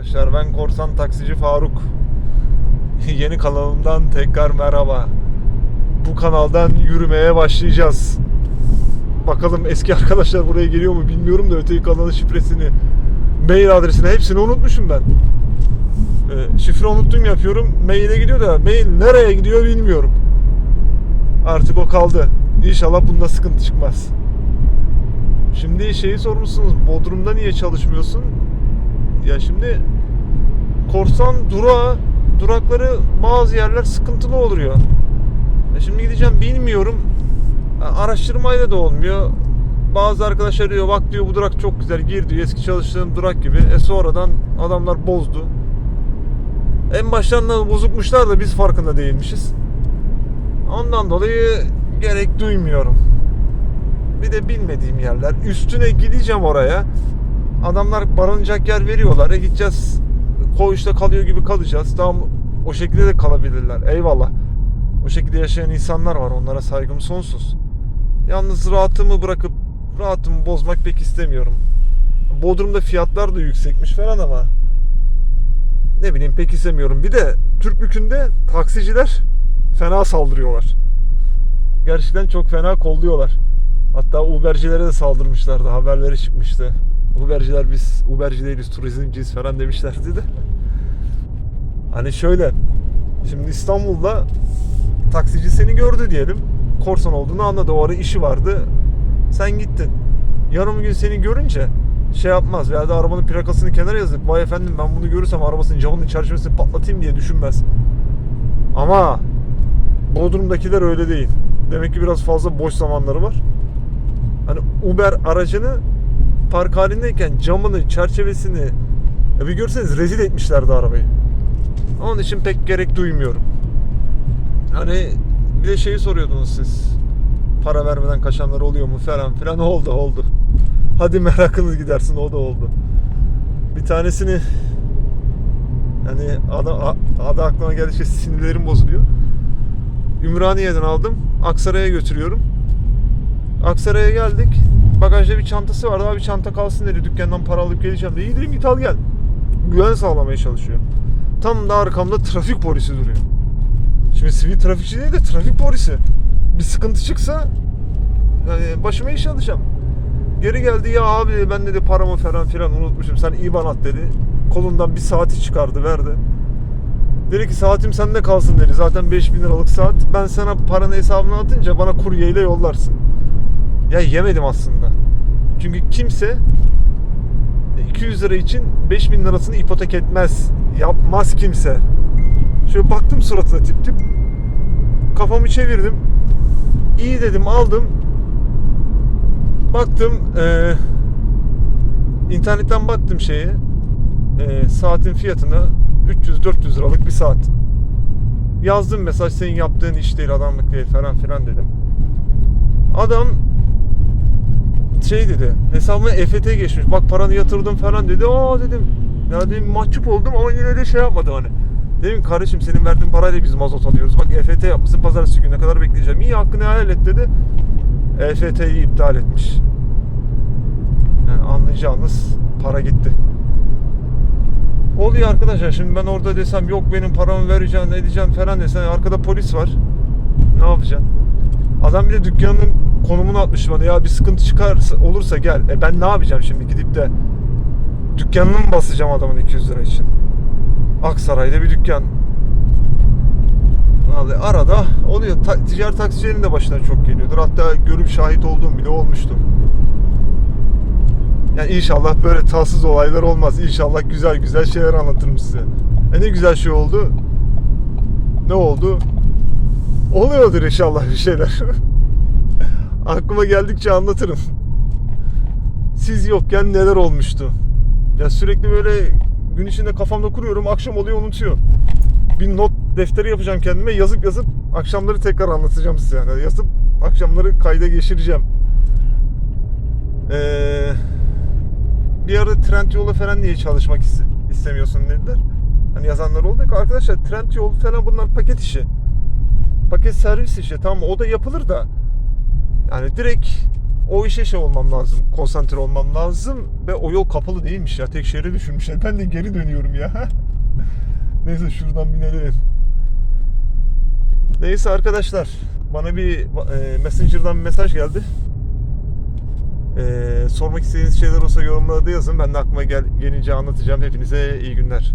Arkadaşlar ben korsan taksici Faruk. Yeni kanalımdan tekrar merhaba. Bu kanaldan yürümeye başlayacağız. Bakalım eski arkadaşlar buraya geliyor mu bilmiyorum da öteki kanalın şifresini, mail adresini hepsini unutmuşum ben. Ee, şifre unuttum yapıyorum. Maile gidiyor da mail nereye gidiyor bilmiyorum. Artık o kaldı. İnşallah bunda sıkıntı çıkmaz. Şimdi şeyi sormuşsunuz. Bodrum'da niye çalışmıyorsun? Ya şimdi korsan durağı durakları bazı yerler sıkıntılı oluyor. Ya şimdi gideceğim bilmiyorum. Araştırmayla da olmuyor. Bazı arkadaşlar diyor bak diyor bu durak çok güzel gir diyor eski çalıştığım durak gibi. E sonradan adamlar bozdu. En baştan da bozukmuşlar da biz farkında değilmişiz. Ondan dolayı gerek duymuyorum. Bir de bilmediğim yerler. Üstüne gideceğim oraya. Adamlar barınacak yer veriyorlar. E gideceğiz koğuşta kalıyor gibi kalacağız. Tamam o şekilde de kalabilirler. Eyvallah. O şekilde yaşayan insanlar var. Onlara saygım sonsuz. Yalnız rahatımı bırakıp rahatımı bozmak pek istemiyorum. Bodrum'da fiyatlar da yüksekmiş falan ama ne bileyim pek istemiyorum. Bir de Türkbükü'nde taksiciler fena saldırıyorlar. Gerçekten çok fena kolluyorlar. Hatta Uber'cilere de saldırmışlardı. Haberleri çıkmıştı. Uber'ciler biz Uber'ci değiliz, turizmciyiz falan demişlerdi de. Hani şöyle. Şimdi İstanbul'da taksici seni gördü diyelim. Korsan olduğunu anladı. O ara işi vardı. Sen gittin. Yarım gün seni görünce şey yapmaz veya da arabanın plakasını kenara yazıp vay efendim ben bunu görürsem arabasının camının çerçevesini patlatayım diye düşünmez. Ama Bodrum'dakiler öyle değil. Demek ki biraz fazla boş zamanları var. Hani Uber aracını park halindeyken camını, çerçevesini ya bir görseniz rezil etmişlerdi arabayı. Onun için pek gerek duymuyorum. Hani bir de şeyi soruyordunuz siz. Para vermeden kaçanlar oluyor mu falan filan oldu oldu. Hadi merakınız gidersin o da oldu. Bir tanesini hani adı, adı aklıma geldikçe sinirlerim bozuluyor. Ümraniye'den aldım. Aksaray'a götürüyorum. Aksaray'a geldik. Bagajda bir çantası vardı. Abi çanta kalsın dedi. Dükkandan para alıp geleceğim dedi. İyi dedim git al gel. Güven sağlamaya çalışıyor. Tam da arkamda trafik polisi duruyor. Şimdi sivil trafikçi değil de trafik polisi. Bir sıkıntı çıksa yani başıma iş alacağım. Geri geldi ya abi ben dedi paramı falan filan unutmuşum. Sen IBAN at dedi. Kolundan bir saati çıkardı verdi. Dedi ki saatim sende kalsın dedi. Zaten 5000 liralık saat. Ben sana paranı hesabına atınca bana kuryeyle yollarsın. Ya yemedim aslında. Çünkü kimse 200 lira için 5000 lirasını ipotek etmez. Yapmaz kimse. Şöyle baktım suratına tip tip. Kafamı çevirdim. İyi dedim aldım. Baktım eee internetten baktım şeye. eee, saatin fiyatına 300-400 liralık bir saat. Yazdım mesaj senin yaptığın iş değil adamlık değil falan filan dedim. Adam şey dedi hesabıma EFT geçmiş bak paranı yatırdım falan dedi. Aa dedim ya dedim mahcup oldum ama yine de şey yapmadım hani. Dedim kardeşim senin verdiğin parayla biz mazot alıyoruz. Bak EFT yapmışsın pazartesi gününe kadar bekleyeceğim. İyi hakkını helal et dedi. EFT'yi iptal etmiş. Yani anlayacağınız para gitti. Oluyor arkadaşlar şimdi ben orada desem yok benim paramı vereceğim edeceğim falan desen arkada polis var. Ne yapacaksın? Adam bir de dükkanın konumunu atmış bana ya bir sıkıntı çıkarsa olursa gel. E ben ne yapacağım şimdi gidip de dükkanını mı basacağım adamın 200 lira için? Aksaray'da bir dükkan. Vallahi arada oluyor. Ta- ticaret taksicilerin de başına çok geliyordur. Hatta görüp şahit olduğum bile olmuştu. Yani inşallah böyle tatsız olaylar olmaz. İnşallah güzel güzel şeyler anlatırım size. E ne güzel şey oldu. Ne oldu? Oluyordur inşallah bir şeyler. Aklıma geldikçe anlatırım. Siz yokken neler olmuştu? Ya sürekli böyle gün içinde kafamda kuruyorum. Akşam oluyor unutuyor. Bir not defteri yapacağım kendime. Yazıp yazıp akşamları tekrar anlatacağım size. Yani yazıp akşamları kayda geçireceğim. Eee bir ara trend yolu falan niye çalışmak iste- istemiyorsun dediler. Hani yazanlar oldu ki arkadaşlar trend yolu falan bunlar paket işi. Paket servis işi tamam o da yapılır da yani direkt o işe şey olmam lazım. Konsantre olmam lazım. Ve o yol kapalı değilmiş ya. Tek şehre düşürmüşler. Ben de geri dönüyorum ya. Neyse şuradan binelim. Neyse arkadaşlar. Bana bir e, Messenger'dan bir mesaj geldi. E, sormak istediğiniz şeyler olsa yorumlarda yazın. Ben de aklıma gel, gelince anlatacağım. Hepinize iyi günler.